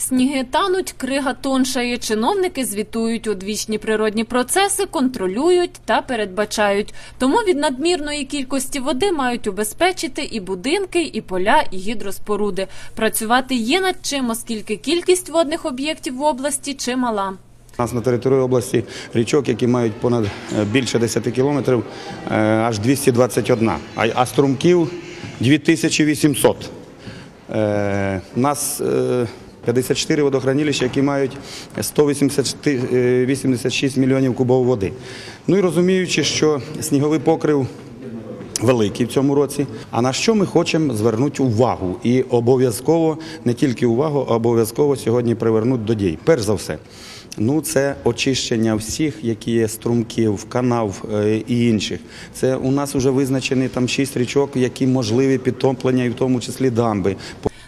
Сніги тануть, крига тоншає. Чиновники звітують одвічні природні процеси, контролюють та передбачають. Тому від надмірної кількості води мають убезпечити і будинки, і поля, і гідроспоруди. Працювати є над чим, оскільки кількість водних об'єктів в області чимала. У нас на території області річок, які мають понад е, більше 10 кілометрів, е, аж 221, а, струмків 2800. Е, У нас 54 водохранилища, які мають 186 мільйонів кубов води. Ну і розуміючи, що сніговий покрив великий в цьому році. А на що ми хочемо звернути увагу? І обов'язково не тільки увагу, а обов'язково сьогодні привернути до дій. Перш за все. Ну, це очищення всіх, які є струмків, канав е, і інших. Це у нас вже визначені там шість річок, які можливі підтоплення, і в тому числі дамби.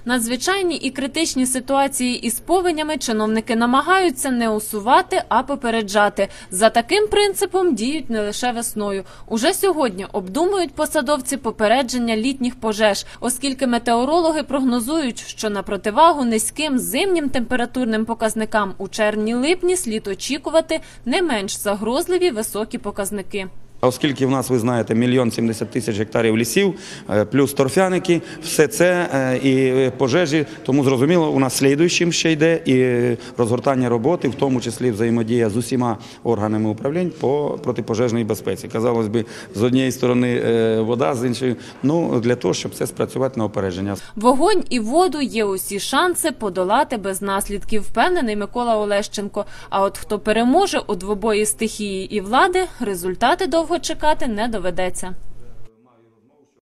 Надзвичайні і критичні ситуації із повенями чиновники намагаються не усувати, а попереджати. За таким принципом діють не лише весною. Уже сьогодні обдумують посадовці попередження літніх пожеж, оскільки метеорологи прогнозують, що на противагу низьким зимнім температурним показникам у червні-липні слід очікувати не менш загрозливі високі показники. Оскільки в нас, ви знаєте, мільйон сімдесят тисяч гектарів лісів, е, плюс торфяники, все це е, і пожежі, тому зрозуміло, у нас слідуючим ще йде і розгортання роботи, в тому числі взаємодія з усіма органами управлінь по протипожежній безпеці. Казалось би, з однієї сторони е, вода, з іншої, ну для того, щоб це спрацювати на опередження. Вогонь і воду є усі шанси подолати без наслідків, впевнений Микола Олещенко. А от хто переможе у двобої стихії і влади, результати довго чекати не доведеться.